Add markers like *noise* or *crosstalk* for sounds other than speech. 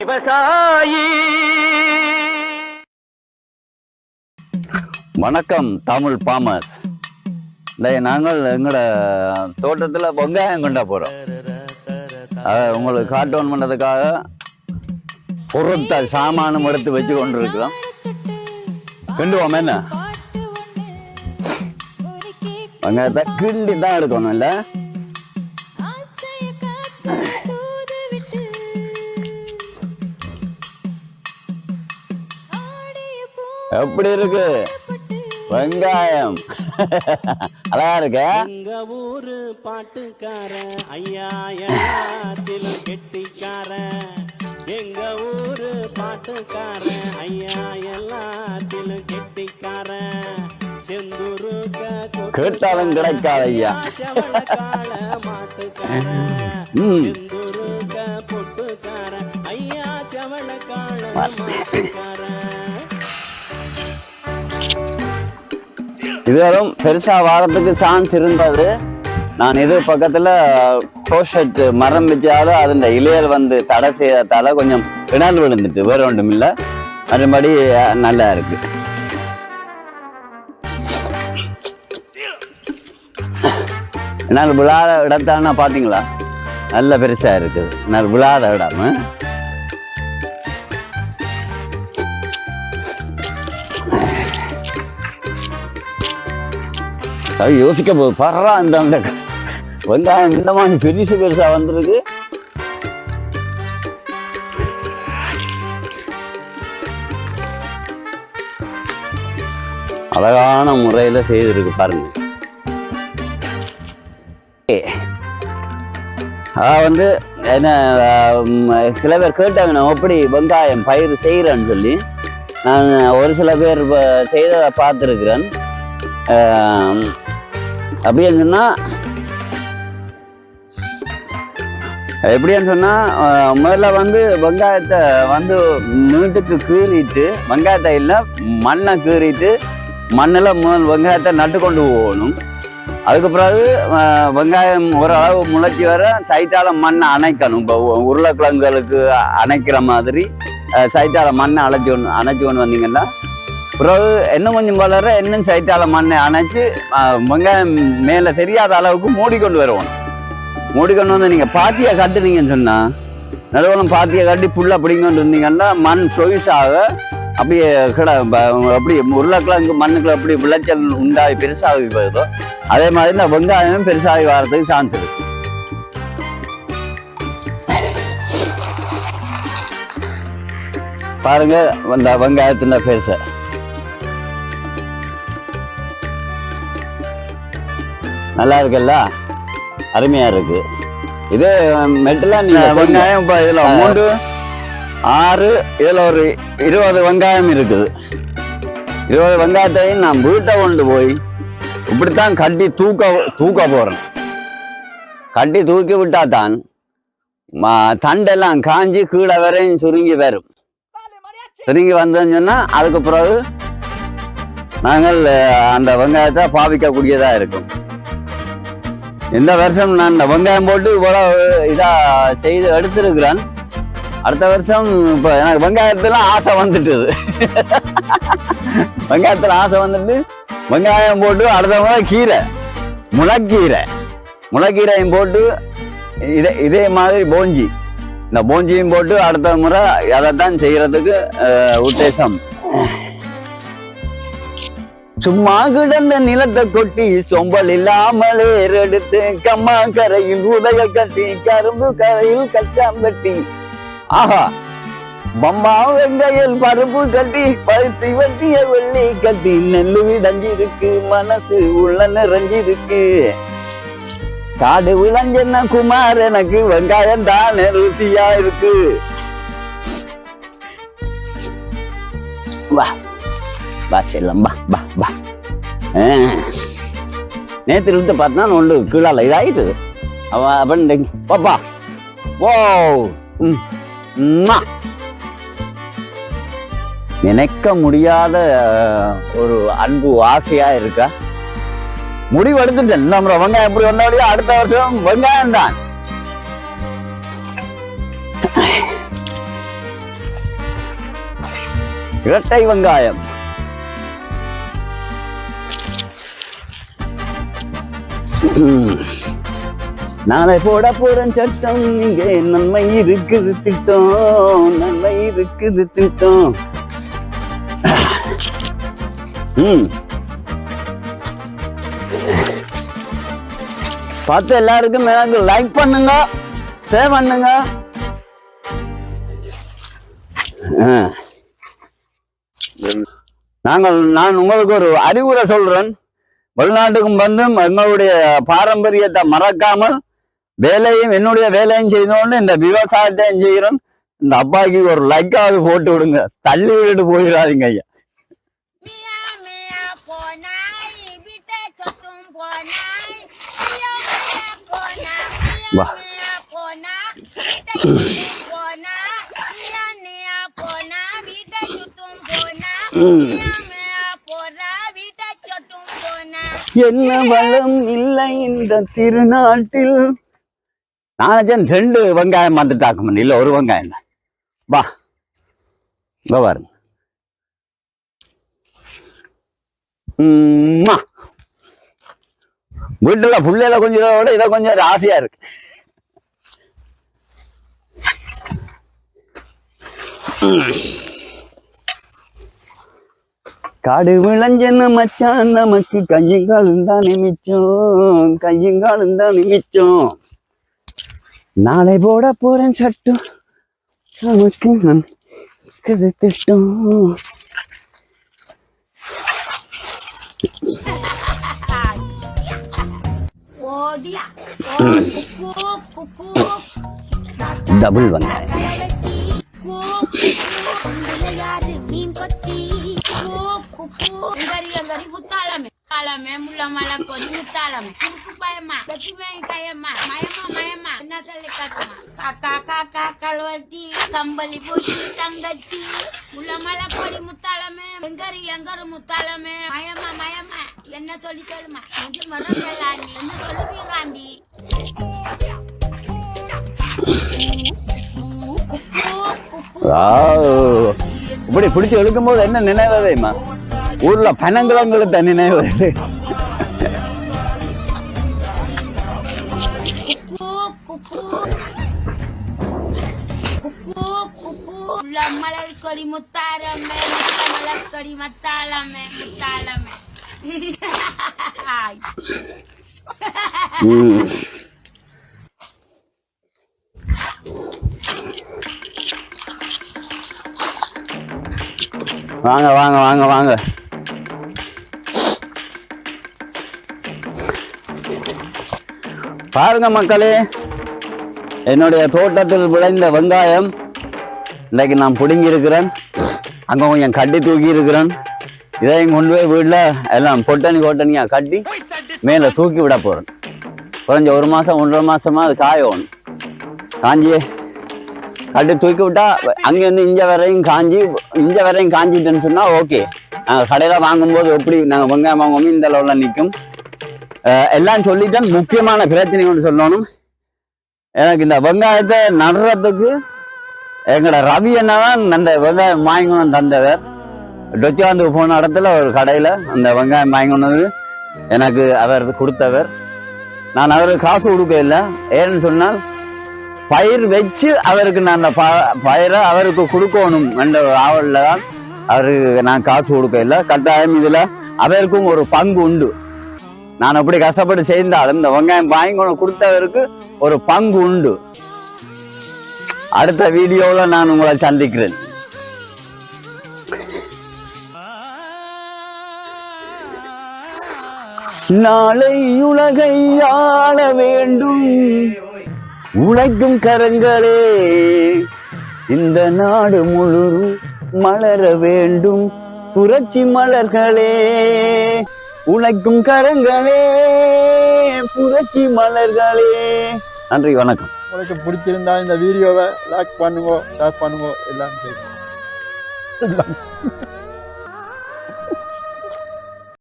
விவசாயி வணக்கம் தமிழ் பாமஸ். நாங்கள் எங்களோட தோட்டத்தில் வெங்காயம் கொண்டா போகிறோம். அதை உங்களுக்கு காட்டோன் பண்ணுறதுக்காக பொருத்த சாமானும் எடுத்து வச்சு கொண்டு இருக்கிறோம் கிண்டுவோம் என்ன? வெங்காயத்தை கிண்டி தான் எடுக்கணும் இல்லை? எப்படி இருக்கு. வெங்காயம். அழகா இருக்க. எங்க ஊரு பாட்டுக்காரன் ஐயா எல்லாத்திலும் கெட்டிக்காரன் எங்க ஊரு பாட்டுக்காரன் ஐயா எல்லாத்திலும் கெட்டிக்காரன் செந்துருக்க கேட்டாலும் கிடைக்காத ஐயா. செவளக்கால இதுவரும் பெருசா வாரத்துக்கு சான்ஸ் இருந்தது. நான் இது பக்கத்துல கோஷட் மரம் வச்சால அதன் இலையல் வந்து தடை செய்யறதால கொஞ்சம் பிணல் விழுந்துட்டு வேற ஒன்றும் இல்லை. மறுபடி நல்லா இருக்கு. என்னால் விழாத இடத்தானா பார்த்தீங்களா நல்ல பெருசாக இருக்குது. என்னால் விழாத இடம் அது யோசிக்க போகுது பர்றா இந்த அந்த வெங்காயம் இந்த மாதிரி பெருசு பெருசாக வந்திருக்கு. அழகான முறையில் செய்திருக்கு பாருங்க. ஏ. அதான் வந்து என்ன சில பேர் கேட்டாங்க நான் எப்படி வெங்காயம் பயிர் செய்கிறேன்னு சொல்லி. நான் ஒரு சில பேர் செய்ததை பார்த்துருக்குறேன். அப்படின்னு சொன்னால் எப்படின்னு சொன்னால் முதல்ல வந்து வெங்காயத்தை வந்து நீட்டுக்கு கீறிட்டு வெங்காயத்தை இல்லை மண்ணை கீறிட்டு மண்ணில் முதல் வெங்காயத்தை நட்டு கொண்டு போகணும். அதுக்கு பிறகு வெங்காயம் ஓரளவு முளைச்சி வர சைட்டால மண்ணை அணைக்கணும். இப்போ உருளைக்கிழங்குகளுக்கு அணைக்கிற மாதிரி அஹ், சைட்டால மண்ணை அழைச்சி கொண்டு அணைச்சி கொண்டு வந்தீங்கன்னா பிறகு இன்னும் கொஞ்சம் வளர இன்னும் சைட்டால மண்ணை அணைச்சு வெங்காயம் மேலே தெரியாத அளவுக்கு மூடிக்கொண்டு வருவோம். மூடிக்கொண்டு வந்து நீங்கள் பாத்தியை கட்டுனீங்கன்னு சொன்னால் நடுவலம் பாத்தியை கட்டி புல் பிடிங்கிட்டு இருந்தீங்கன்னா மண் சொய்ஸாக அப்படியே கிட அப்படி உருளைக்கிழங்கு மண்ணுக்குள்ள அப்படி விளைச்சல் உண்டாகி பெருசாகி போகுதோ அதே மாதிரி இந்த வெங்காயமும் பெருசாகி வர்றதுக்கு சான்ஸ் இருக்கு. பாருங்க அந்த வெங்காயத்தின் பெருசை நல்லா இருக்குல்ல? அருமையா இருக்கு. இது மெட்டெல்லாம் நீங்க வெங்காயம் இப்போ இதுல மூன்று ஆறு இதுல ஒரு இருபது வெங்காயம் இருக்குது. இருபது வெங்காயத்தையும் நான் வீட்டை கொண்டு போய் இப்படித்தான் கட்டி தூக்க தூக்க போறேன். கட்டி தூக்கி விட்டா தான் ம- தண்டெல்லாம் காஞ்சி கீழே வரையும் சுருங்கி வரும். சுருங்கி வந்தோன்னு சொன்னா அதுக்கு பிறகு நாங்கள் அந்த வெங்காயத்தை பாவிக்கக்கூடியதா இருக்கும். இந்த வருஷம் நான் இந்த வெங்காயம் போட்டு இவ்வளோ இதாக செய்து எடுத்திருக்கிறேன். அடுத்த வருஷம் இப்போ எனக்கு வெங்காயத்தில் ஆசை வந்துட்டுது. *laughs* வெங்காயத்தில் ஆசை வந்துட்டு வெங்காயம் போட்டு அடுத்த முறை கீரை முளைக்கீரை முளைக்கீரையும் போட்டு இதே இதே மாதிரி போஞ்சி. இந்த போஞ்சியும் போட்டு அடுத்த முறை அதைத்தான் செய்கிறதுக்கு அஹ், உத்தேசம். சும்மா கிடந்த நிலத்தை கொட்டி சொம்பல் இல்லாமல் எடுத்து கம்மா கரையில் உதய கட்டி கரும்பு கரையில் கச்சாம்பட்டி ஆஹா பம்மா வெங்கையில் பருப்பு கட்டி பருத்தி வட்டிய வெள்ளி கட்டி நெல்லு இருக்கு மனசு உள்ள நிறைஞ்சிருக்கு. காடு விளைஞ்சன குமார் எனக்கு வெங்காயம் தானே ருசியா இருக்கு. வா. வா செல்லம் வா வா வா நேற்று நேத்து விட்டு பார்த்தா ஒன்று கீழால இதாயிட்டு அவன் அவன் பாப்பா ஓ நினைக்க முடியாத ஒரு அன்பு ஆசையா இருக்கா? முடிவு எடுத்துட்டேன். நம்ம வெங்காயம் எப்படி வந்தாலும் அடுத்த வருஷம் வெங்காயம் தான். இரட்டை வெங்காயம். நாளை போட போறேன் சட்டம். இங்கே நன்மை இருக்குது திட்டம். நன்மை இருக்குது திட்டம். பார்த்து எல்லாருக்கும் எனக்கு லைக் பண்ணுங்க. ஷேர் பண்ணுங்க. நாங்கள் நான் உங்களுக்கு ஒரு அறிவுரை சொல்றேன். வெளிநாட்டுக்கும் வந்து எங்களுடைய பாரம்பரியத்தை மறக்காமல் வேலையும் என்னுடைய வேலையும் செய்தோன்னு இந்த விவசாயத்தையும் செய்கிறேன் இந்த அப்பாக்கு ஒரு லைக்காவது போட்டு விடுங்க. தள்ளி விட்டுட்டு போயிடாதீங்க ஐயா. Mia mia என்ன வளம் இல்லை இந்த திருநாட்டில். நானச்சன் ரெண்டு வெங்காயம் வந்து தாக்க இல்லை ஒரு வெங்காயம் தான். வா. இங்க பாருங்க. உம்மா. வீட்டுல புள்ளையில கொஞ்சம் விட இதை கொஞ்சம் ஆசையா இருக்கு. காடு விளைஞ்சன்னு மச்சான் நமக்கு கையங்காலும் தான் நிமிச்சோம் கையங்காலும் தான் நிமிச்சோம் நாளை போட போறேன் சட்டம் நமக்கு நான் கதை திட்டம். டபுள் யாரு மீன் கொத்தி கறி கறி குத்தாலமே காலமே முள்ள மலை பொதி முத்தாலமே குறுக்கு பயமா வெற்றிமே கையம்மா மயமா மயமா என்ன சொல்லி காட்டுமா காக்கா காக்கா கல்வெட்டி கம்பளி பூச்சி தங்கச்சி முள்ள மலை பொடி முத்தாலமே எங்கரி எங்கரு முத்தாலமே மயமா மயமா என்ன சொல்லி சொல்லுமா மஞ்சள் மரம் வெள்ளாண்டி என்ன சொல்லுவீராண்டி இப்படி பிடிச்சி போது என்ன நினைவதைமா ஊர்ல பனங்கிழங்களுக்கு நினைவு வருது கொடி முத்தாரமே முத்த மலர் கொடி மத்தாளமே முத்தாளமே. வாங்க வாங்க வாங்க வாங்க. பாருங்க மக்களே என்னுடைய தோட்டத்தில் விளைந்த வெங்காயம் இன்றைக்கு நான் பிடுங்கியிருக்கிறேன். அங்கே கொஞ்சம் கட்டி தூக்கி இருக்கிறேன் இதையும் கொண்டு போய் வீட்டில் எல்லாம் பொட்டணி கொட்டணியாக கட்டி மேலே தூக்கி விட போகிறேன் குறைஞ்ச ஒரு மாதம் ஒன்றரை மாதமாக அது காயும் காஞ்சி கட்டி தூக்கி விட்டால் அங்கேருந்து இஞ்ச வரையும் காஞ்சி இஞ்ச வரையும் காஞ்சிட்டுன்னு சொன்னால் ஓகே நாங்கள் கடையில் வாங்கும்போது எப்படி நாங்கள் வெங்காயம் வாங்குவோமோ இந்த லெவலில் நிற்கும். எல்லாம் சொல்லிட்டேன் முக்கியமான பிரச்சனை ஒன்று சொல்லணும் எனக்கு இந்த வெங்காயத்தை நடுறதுக்கு எங்களோட ரவி என்னதான் அந்த வெங்காயம் வாங்கணும் தந்தவர் டொச்சாந்து போன இடத்துல ஒரு கடையில் அந்த வெங்காயம் வாங்கினது எனக்கு அவர் கொடுத்தவர் நான் அவருக்கு காசு கொடுக்க இல்லை ஏன்னு சொன்னால் பயிர் வச்சு அவருக்கு நான் அந்த ப- பயிரை அவருக்கு கொடுக்கணும் என்ற ஆவலில் தான் அவருக்கு நான் காசு கொடுக்க இல்லை கட்டாயம் இதில் அவருக்கும் ஒரு பங்கு உண்டு நான் அப்படி கஷ்டப்பட்டு செய்தாலும் இந்த வெங்காயம் வாங்கி கொண்டு கொடுத்தவருக்கு ஒரு பங்கு உண்டு. அடுத்த வீடியோவில் நான் உங்களை சந்திக்கிறேன். நாளை உலகை ஆள வேண்டும். உழைக்கும் கரங்களே இந்த நாடு முழு மலர வேண்டும். புரட்சி மலர்களே. உழைக்கும் கரங்களே புரட்சி மலர்களே. நன்றி வணக்கம். உங்களுக்கு பிடிச்சிருந்தா இந்த வீடியோவை லைக் பண்ணுங்க ஷேர் பண்ணுங்க எல்லாம் எல்லாம்.